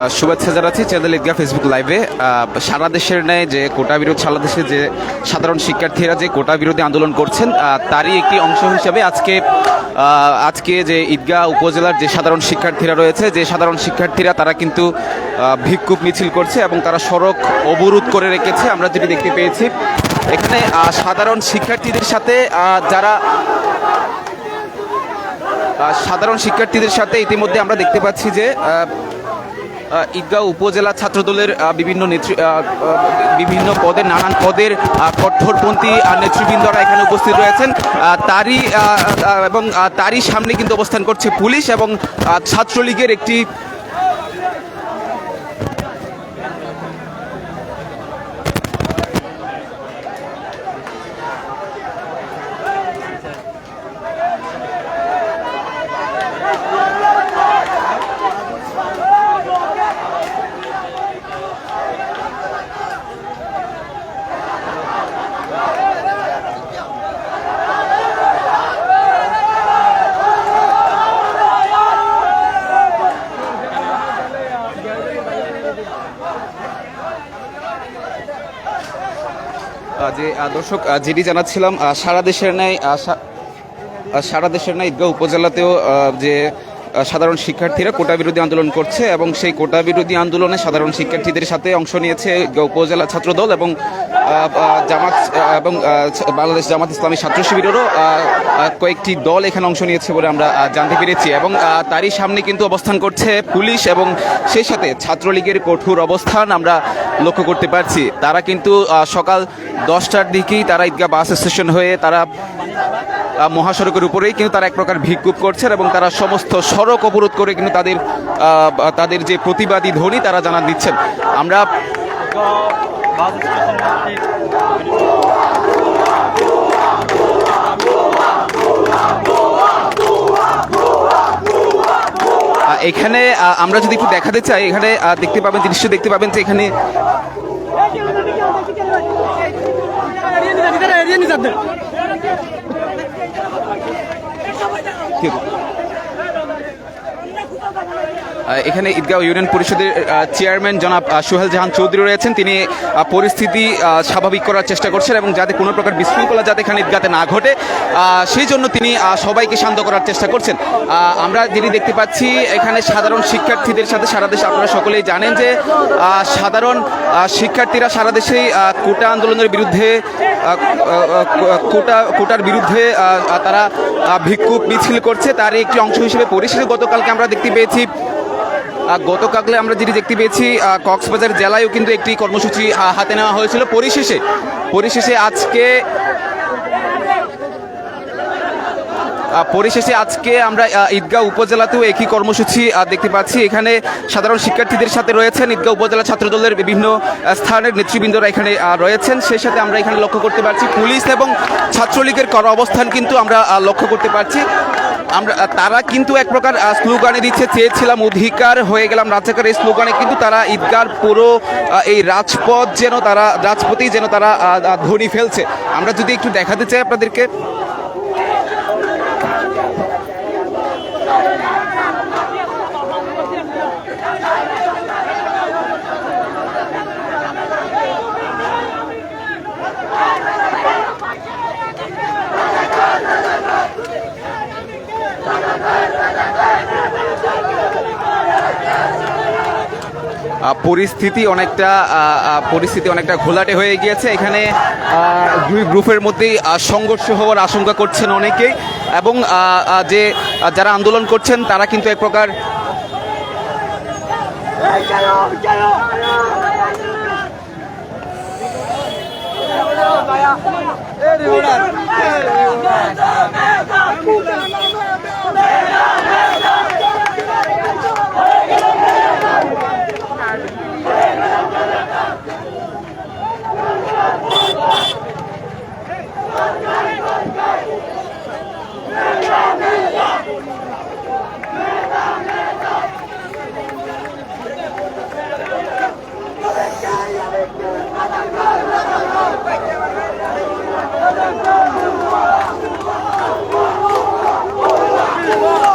শুভেচ্ছা জানাচ্ছি channel ঈদগা Facebook লাইভে। সারা দেশের ন্যায় যে কোটা বিরোধ সারা দেশে যে সাধারণ শিক্ষার্থীরা যে কোটা বিরোধী আন্দোলন করছেন তারই একটি অংশ হিসেবে আজকে আজকে যে ঈদগাহ উপজেলার যে সাধারণ শিক্ষার্থীরা রয়েছে যে সাধারণ শিক্ষার্থীরা তারা কিন্তু আহ, ভিক্ষুক মিছিল করছে এবং তারা সড়ক অবরোধ করে রেখেছে। আমরা যেটি দেখতে পেয়েছি এখানে সাধারণ শিক্ষার্থীদের সাথে যারা সাধারণ শিক্ষার্থীদের সাথে ইতিমধ্যে আমরা দেখতে পাচ্ছি যে ঈদগাঁও উপজেলা ছাত্রদলের বিভিন্ন নেতৃ বিভিন্ন পদের নানান পদের কঠোরপন্থী নেতৃবৃন্দরা এখানে উপস্থিত রয়েছেন। তারই এবং তারই সামনে কিন্তু অবস্থান করছে পুলিশ এবং ছাত্রলীগের একটি দর্শক যেটি জানাচ্ছিলাম সারা দেশের ন্যায় সারা দেশের ন্যায় ঈদগাহ উপজেলাতেও যে সাধারণ শিক্ষার্থীরা কোটা বিরোধী আন্দোলন করছে এবং সেই কোটা বিরোধী আন্দোলনে সাধারণ শিক্ষার্থীদের সাথে অংশ নিয়েছে উপজেলা ছাত্রদল এবং জামাত এবং বাংলাদেশ জামাত ইসলামী ছাত্র শিবিরেরও কয়েকটি দল এখানে অংশ নিয়েছে বলে আমরা জানতে পেরেছি এবং তারই সামনে কিন্তু অবস্থান করছে পুলিশ এবং সেই সাথে ছাত্রলীগের কঠোর অবস্থান আমরা লক্ষ্য করতে পারছি। তারা কিন্তু সকাল দশটার দিকেই তারা ঈদগাহ বাস স্টেশন হয়ে তারা মহাসড়কের উপরেই কিন্তু তারা এক প্রকার ভিক্ষুভ করছেন এবং তারা সমস্ত সড়ক অবরোধ করে কিন্তু তাদের তাদের যে প্রতিবাদী ধ্বনি তারা জানান দিচ্ছেন। আমরা এখানে আমরা যদি একটু দেখাতে চাই, এখানে দেখতে পাবেন, দৃশ্য দেখতে পাবেন যে এখানে 对不 এখানে ঈদগাঁও ইউনিয়ন পরিষদের চেয়ারম্যান জনাব সোহেল জাহান চৌধুরী রয়েছেন। তিনি পরিস্থিতি স্বাভাবিক করার চেষ্টা করছেন এবং যাতে কোনো প্রকার বিশৃঙ্খলা যাতে এখানে ঈদগাতে না ঘটে সেই জন্য তিনি সবাইকে শান্ত করার চেষ্টা করছেন। আমরা যেটি দেখতে পাচ্ছি, এখানে সাধারণ শিক্ষার্থীদের সাথে সারা দেশে আপনারা সকলেই জানেন যে সাধারণ শিক্ষার্থীরা সারা দেশেই কোটা আন্দোলনের বিরুদ্ধে কোটা, কোটার বিরুদ্ধে তারা ভিক্ষুক মিছিল করছে। তার একটি অংশ হিসেবে পরিশেষে গতকালকে আমরা দেখতে পেয়েছি গতকালে আমরা যেটি দেখতে পেয়েছি কক্সবাজার জেলায়ও কিন্তু একটি কর্মসূচি হাতে নেওয়া হয়েছিল। পরিশেষে পরিশেষে আজকে পরিশেষে আজকে আমরা ঈদগাঁও উপজেলাতেও একই কর্মসূচি দেখতে পাচ্ছি। এখানে সাধারণ শিক্ষার্থীদের সাথে রয়েছেন ঈদগাঁও উপজেলা ছাত্রদলের বিভিন্ন স্থানের নেতৃবৃন্দরা এখানে রয়েছেন। সেই সাথে আমরা এখানে লক্ষ্য করতে পারছি, পুলিশ এবং ছাত্রলীগের কর অবস্থান কিন্তু আমরা লক্ষ্য করতে পারছি। আমরা তারা কিন্তু এক প্রকার স্লোগানে দিচ্ছে, চেয়েছিলাম অধিকার হয়ে গেলাম রাজাকার এই স্লোগানে, কিন্তু তারা ঈদগার পুরো এই রাজপথ যেন তারা রাজপথেই যেন তারা ধ্বনি ফেলছে। আমরা যদি একটু দেখাতে চাই আপনাদেরকে। পরিস্থিতি অনেকটা পরিস্থিতি অনেকটা ঘোলাটে হয়ে গিয়েছে এখানে দুই গ্রুপের মধ্যেই সংঘর্ষ হওয়ার আশঙ্কা করছেন অনেকেই এবং যে যারা আন্দোলন করছেন তারা কিন্তু এক প্রকার Yeah.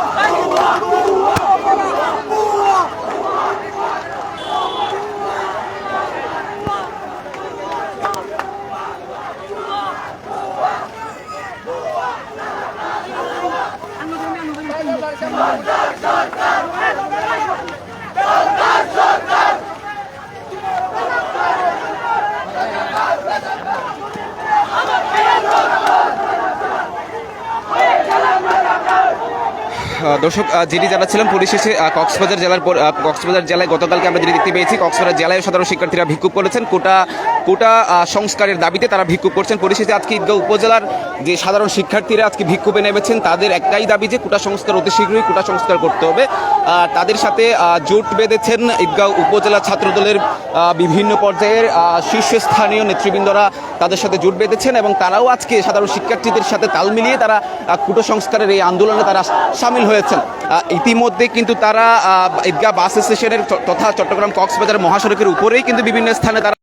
দর্শক যেটি জানাচ্ছিলাম পরিশেষে কক্সবাজার জেলার কক্সবাজার জেলায় গতকালকে আমরা যেটি দেখতে পেয়েছি, কক্সবাজার জেলায় সাধারণ শিক্ষার্থীরা বিক্ষোভ করেছেন। কোটা কোটা সংস্কারের দাবিতে তারা ভিক্ষুভ করছেন। পরিশেষে আজকে ঈদগাঁও উপজেলার যে সাধারণ শিক্ষার্থীরা আজকে ভিক্ষুভে নেমেছেন, তাদের একটাই দাবি যে কোটা সংস্কার অতি শীঘ্রই কোটা সংস্কার করতে হবে। তাদের সাথে জোট বেঁধেছেন ঈদগাঁও উপজেলা ছাত্রদলের বিভিন্ন পর্যায়ের শীর্ষস্থানীয় নেতৃবৃন্দরা তাদের সাথে জোট বেঁধেছেন এবং তারাও আজকে সাধারণ শিক্ষার্থীদের সাথে তাল মিলিয়ে তারা কুটো সংস্কারের এই আন্দোলনে তারা সামিল হয়েছেন। ইতিমধ্যে কিন্তু তারা ঈদগাহ বাস স্টেশনের তথা চট্টগ্রাম কক্সবাজার মহাসড়কের উপরেই কিন্তু বিভিন্ন স্থানে তারা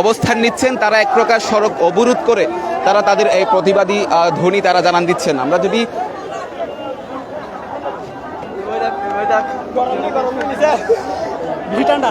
অবস্থান নিচ্ছেন। তারা এক প্রকার সড়ক অবরোধ করে তারা তাদের এই প্রতিবাদী ধ্বনি তারা জানান দিচ্ছেন। আমরা যদি ঠান্ডা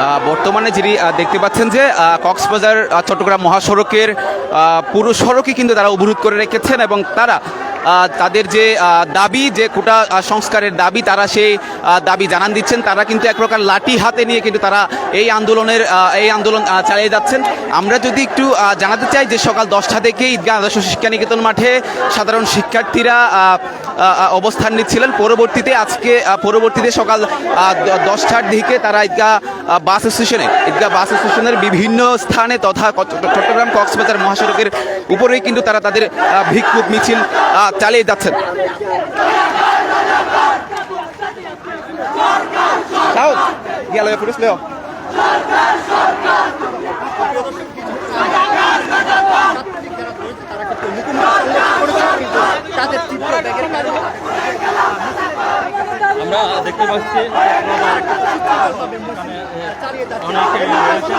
আহ, বর্তমানে যিনি আহ, দেখতে পাচ্ছেন যে কক্সবাজার চট্টগ্রাম মহাসড়কের পুরো সড়কই কিন্তু তারা অবরোধ করে রেখেছেন এবং তারা তাদের যে দাবি, যে কোটা সংস্কারের দাবি, তারা সেই দাবি জানান দিচ্ছেন। তারা কিন্তু এক প্রকার লাঠি হাতে নিয়ে কিন্তু তারা এই আন্দোলনের এই আন্দোলন চালিয়ে যাচ্ছেন। আমরা যদি একটু জানাতে চাই যে সকাল দশটা থেকে ঈদগাহ আদর্শ শিক্ষা নিকেতন মাঠে সাধারণ শিক্ষার্থীরা অবস্থান নিচ্ছিলেন। পরবর্তীতে আজকে পরবর্তীতে সকাল দশটার দিকে তারা ঈদগাহ বাস স্টেশনে ঈদগাহ বাস স্টেশনের বিভিন্ন স্থানে তথা চট্টগ্রাম কক্সবাজার মহাসড়কের উপরেই কিন্তু তারা তাদের আহ, ভিক্ষুভ মিছিল চালিয়ে যাচ্ছেন. আমরা অনেকে রয়েছেন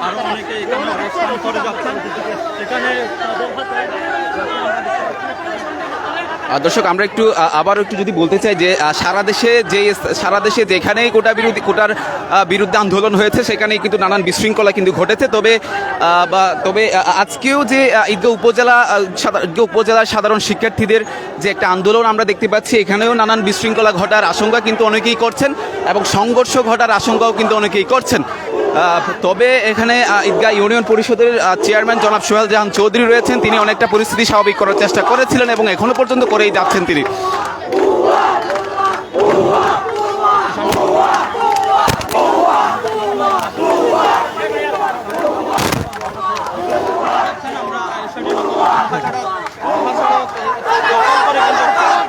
আরও অনেকে এখানে অবস্থান করে যাচ্ছেন। এখানে দর্শক আমরা একটু আবারও একটু যদি বলতে চাই যে সারা দেশে যে সারা দেশে যেখানেই কোটা বিরোধী কোটার বিরুদ্ধে আন্দোলন হয়েছে সেখানেই কিন্তু নানান বিশৃঙ্খলা কিন্তু ঘটেছে। তবে বা তবে আজকেও যে আহ, উপজেলা সাধা- উপজেলার সাধারণ শিক্ষার্থীদের যে একটা আন্দোলন আমরা দেখতে পাচ্ছি এখানেও নানান বিশৃঙ্খলা ঘটার আশঙ্কা কিন্তু অনেকেই করছেন এবং সংঘর্ষ ঘটার আশঙ্কাও কিন্তু অনেকেই করছেন। তবে এখানে ঈদগাহ ইউনিয়ন পরিষদের চেয়ারম্যান জনাব সোহেল জাহান চৌধুরী রয়েছেন। তিনি অনেকটা পরিস্থিতি স্বাভাবিক করার চেষ্টা করেছিলেন এবং এখনও পর্যন্ত করেই যাচ্ছেন তিনি।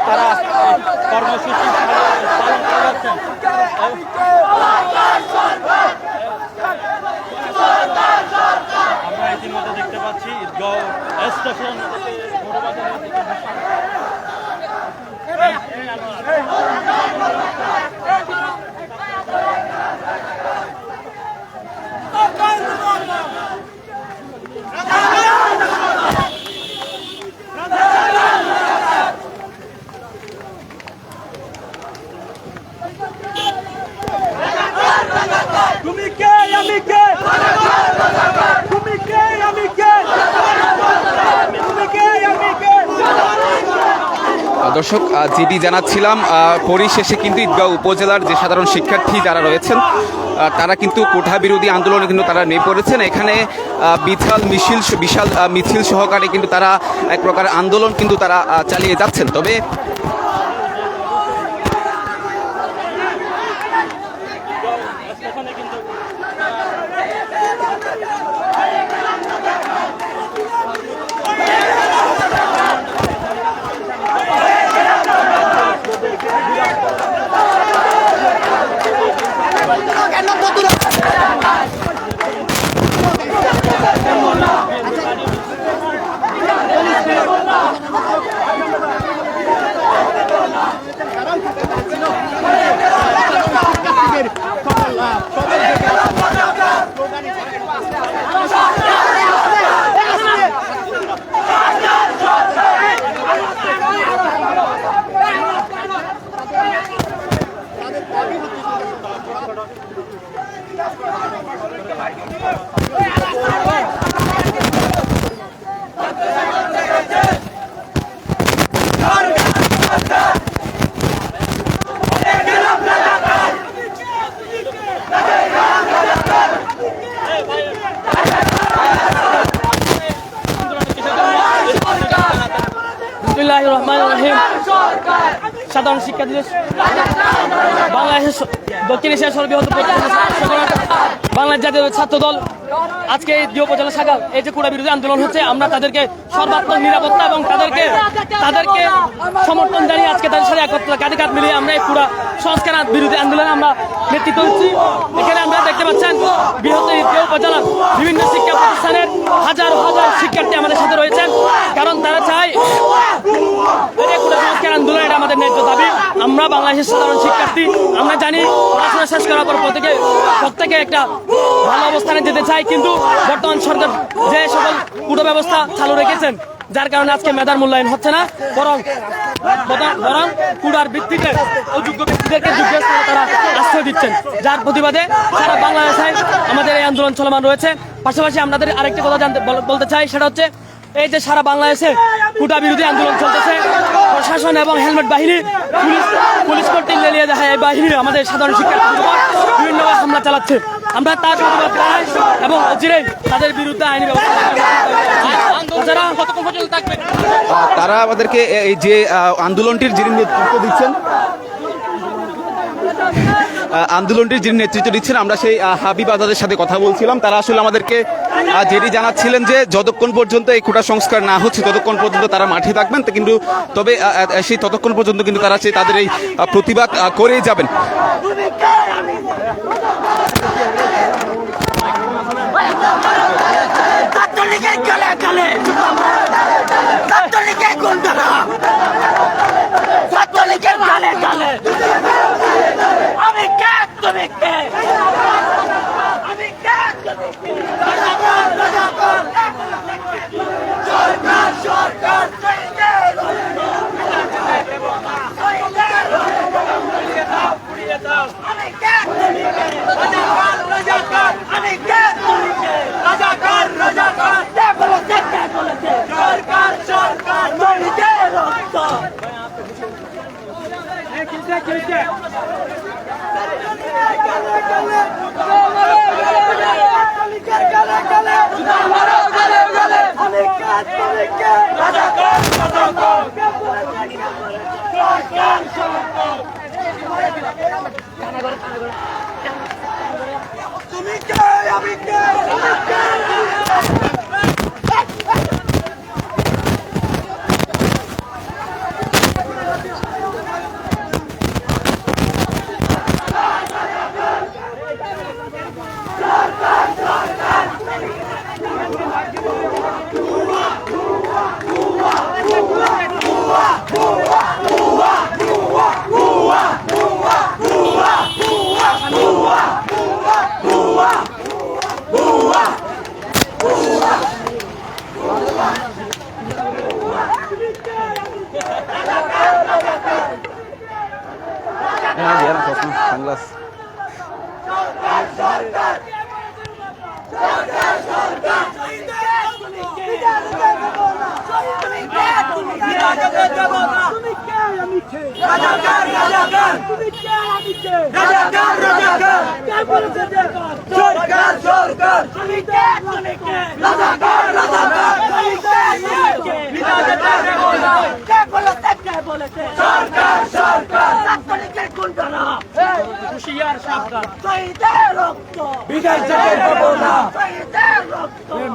তারা কর্মসূচি পালন যাচ্ছেন আমরা ইতিমধ্যে দেখতে পাচ্ছি ঈদগাঁও স্টেশন তুমি কে আমি কে তুমি কে আমি কে তুমি কে আমি কে আহ, দর্শক যেটি জানাচ্ছিলাম পরিশেষে কিন্তু ঈদগাঁও উপজেলার যে সাধারণ শিক্ষার্থী যারা রয়েছেন তারা কিন্তু কোঠা বিরোধী আন্দোলনে কিন্তু তারা নেমে পড়েছেন। এখানে বিশাল মিছিল বিশাল মিছিল সহকারে কিন্তু তারা এক প্রকার আন্দোলন কিন্তু তারা চালিয়ে যাচ্ছেন। তবে Yeah. বাংলাদেশ জাতীয় ছাত্র দল আজকে এই দিও উপজেলা শাখা, এই যে কুড়া বিরোধী আন্দোলন হচ্ছে, আমরা তাদেরকে সর্বাত্মক নিরাপত্তা এবং তাদেরকে তাদেরকে সমর্থন জানিয়ে আজকে তাদের সাথে একত্র কাঁধে কাঁধ মিলিয়ে আমরা এই পুরা সংস্কার বিরোধী আন্দোলনে আমরা নেতৃত্ব দিচ্ছি। এখানে আমরা দেখতে পাচ্ছেন বৃহত্তর দিও উপজেলার বিভিন্ন শিক্ষা প্রতিষ্ঠানের হাজার হাজার শিক্ষার্থী আমাদের সাথে রয়েছেন। কারণ তারা চায় আন্দোলন, এটা আমাদের ন্যায্য দাবি। আমরা বাংলাদেশের সাধারণ শিক্ষার্থী, আমরা জানি পড়াশোনা শেষ করার পর প্রত্যেকে প্রত্যেকে একটা ভালো অবস্থানে যেতে চাই কিন্তু বর্তমান সরকার যে সকল পুরো ব্যবস্থা চালু রেখেছেন, যার কারণে আজকে মেধার মূল্যায়ন হচ্ছে না, বরং বরং- কুড়ার ভিত্তিতে অযোগ্য ব্যক্তিদেরকে তারা আশ্রয় দিচ্ছেন। যার প্রতিবাদে সারা বাংলাদেশে আমাদের এই আন্দোলন চলমান রয়েছে। পাশাপাশি আমাদের আরেকটি কথা জানতে বলতে চাই, সেটা হচ্ছে এই যে সারা বাংলাদেশে কুটা বিরোধী আন্দোলন চলতেছে, প্রশাসন এবং হেলমেট বাহিনী, পুলিশ পুলিশ কর্তৃক লেলিয়ে দেখা এই বাহিনী আমাদের সাধারণ শিক্ষার্থীদের বিভিন্নভাবে হামলা চালাচ্ছে। আমরা তার প্রতিবাদ জানাই এবং অচিরেই তাদের বিরুদ্ধে আইনি ব্যবস্থা তারা আমাদেরকে এই যে আন্দোলনটির যিনি নেতৃত্ব দিচ্ছেন আন্দোলনটির যিনি নেতৃত্ব দিচ্ছেন, আমরা সেই হাবিব আজাদের সাথে কথা বলছিলাম। তারা আসলে আমাদেরকে যেটি জানাচ্ছিলেন যে যতক্ষণ পর্যন্ত এই কোটা সংস্কার না হচ্ছে, ততক্ষণ পর্যন্ত তারা মাঠে থাকবেন। কিন্তু, তবে সেই ততক্ষণ পর্যন্ত কিন্তু তারা সেই তাদের এই প্রতিবাদ করেই যাবেন ছাত্রলীগের গলে গলে ছাত্রলীগের গুন্ডারা ছাত্রলীগের গলে গলে আমি কে তুমি কে আমি কে তুমি কে সরকার সরকার আমি কে তুমি কে রাজাকার রাজাকার আমি কে তুমি কে রাজাকার রাজাকার কে বলেছে কে বলেছে সরকার সরকার শহীদের রক্ত তুমি কে আমি কে তুমি কে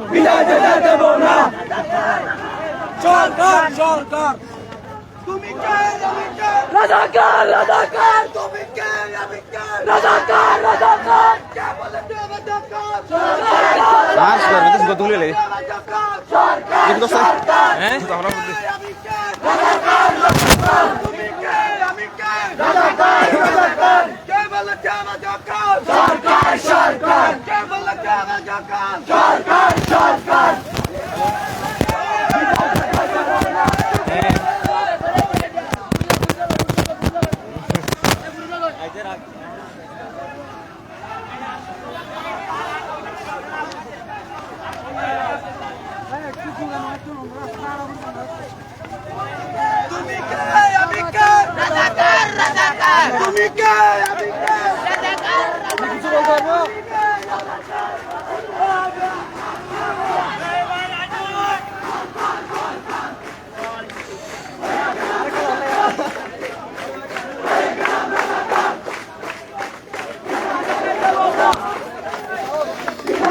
বিদায় যেতে দেব না সরকার সরকার। তুমি কে আমি কে রাজাকার রাজাকার। তুমি কে আমি কে রাজাকার রাজাকার কে বলে রাজাকার। সরকার রাজাকার সরকার সরকার আমি কে রাজাকার। রাজাকার তুমি কে আমি কে রাজাকার রাজাকার। কে বলে রাজাকার সরকার সরকার। কে বলে রাজাকার সরকার সরকার তুমি কে আমি কে রাজাকার রাজাকার তুমি কে আমি কে রাজাকার কিছু বলতে পারব তোমার ইনকে হয়ে এলে বাজার বাইরে বাগুন তোর তো মাসের খেলা হতো তোর বাজি তোর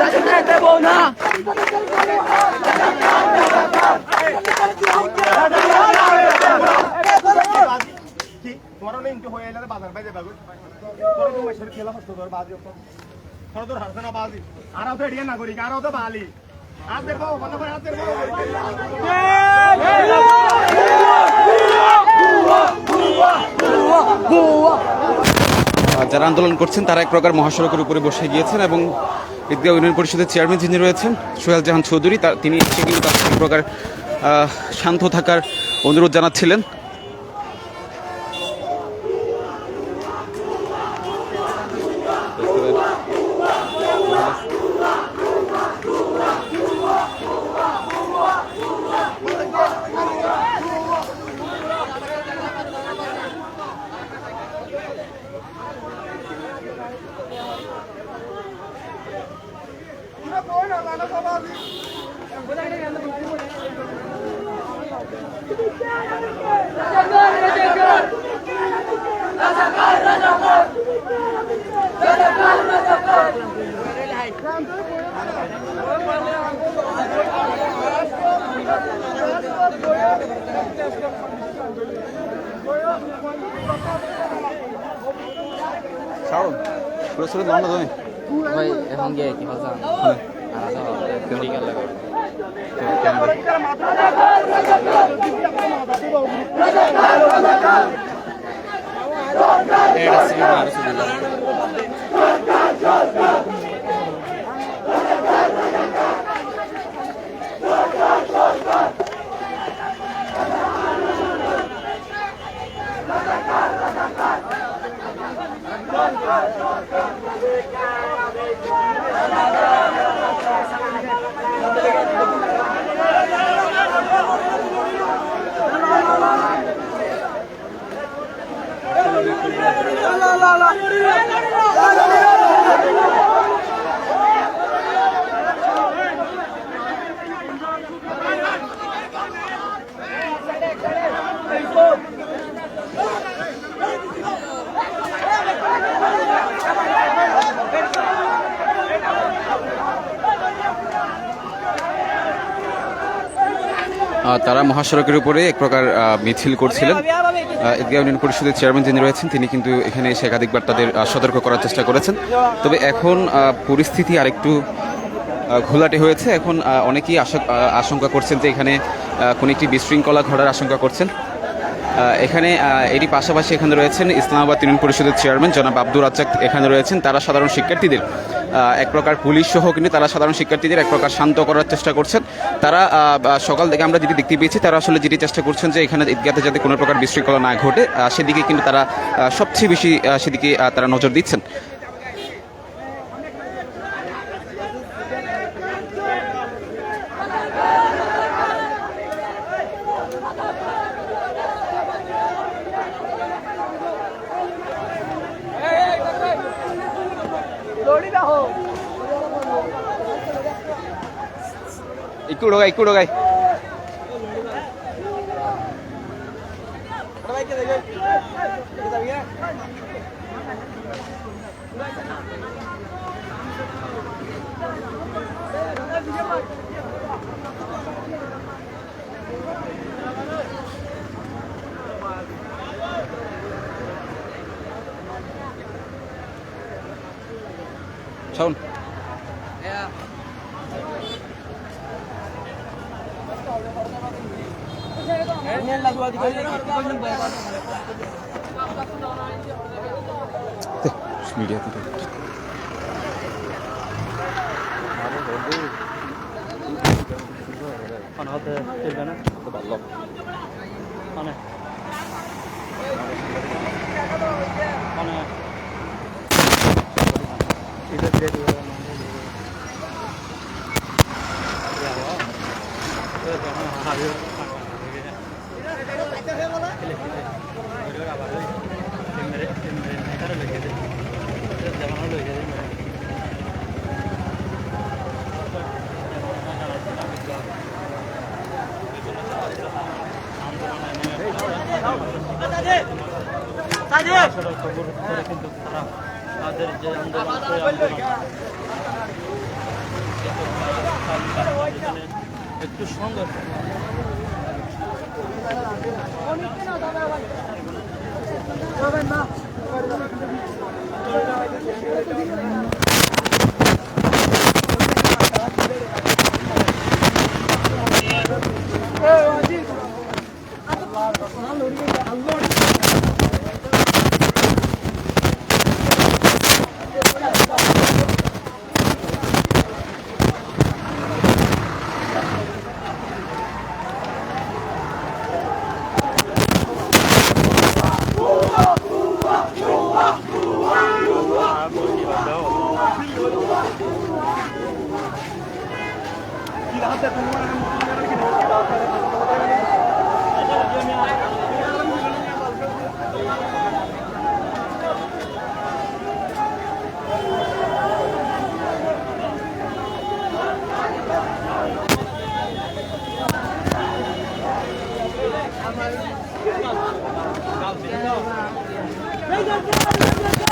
আর নাগরিক আর দেখো যারা আন্দোলন করছেন, তারা এক প্রকার মহাসড়কের উপরে বসে গিয়েছেন এবং ঈদগাহ ইউনিয়ন পরিষদের চেয়ারম্যান যিনি রয়েছেন, সোহেল জাহান চৌধুরী তিনি এসে কিন্তু তার প্রকার শান্ত থাকার অনুরোধ জানাচ্ছিলেন। ভাই এখন গিয়ে কি ভাষা মেডিকেল লাগে এটা সিনেমা আর সুবিধা আহ, তারা মহাসড়কের উপরে এক প্রকার মিছিল করছিলেন। ঈদগাহ ইউনিয়ন পরিষদের চেয়ারম্যান যিনি রয়েছেন, তিনি কিন্তু এখানে এসে একাধিকবার তাদের সতর্ক করার চেষ্টা করেছেন। তবে এখন পরিস্থিতি আরেকটু ঘোলাটে হয়েছে। এখন অনেকেই আশা- আশঙ্কা করছেন যে এখানে কোনো একটি বিশৃঙ্খলা ঘটার আশঙ্কা করছেন। এখানে এরই পাশাপাশি এখানে রয়েছেন ইসলামাবাদ ইউনিয়ন পরিষদের চেয়ারম্যান জনাব আব্দুর রাজ্জাক এখানে রয়েছেন। তারা সাধারণ শিক্ষার্থীদের এক প্রকার পুলিশ সহ কিন্তু তারা সাধারণ শিক্ষার্থীদের এক প্রকার শান্ত করার চেষ্টা করছেন। তারা সকাল থেকে আমরা যেটি দেখতে পেয়েছি, তারা আসলে যেটি চেষ্টা করছেন যে এখানে ঈদগাতে যাতে কোনো প্রকার বিশৃঙ্খলা না ঘটে সেদিকে কিন্তু তারা সবচেয়ে বেশি সেদিকে তারা নজর দিচ্ছেন। একটু ডোগাই একটু ডোগাই মিডিয়াতে মানে হতে চলবে না মানে মানে সেটা খবর করে কিন্তু তারা তাদের যে আন্দোলন সেই আন্দোলন একটু সংঘর্ষ They don't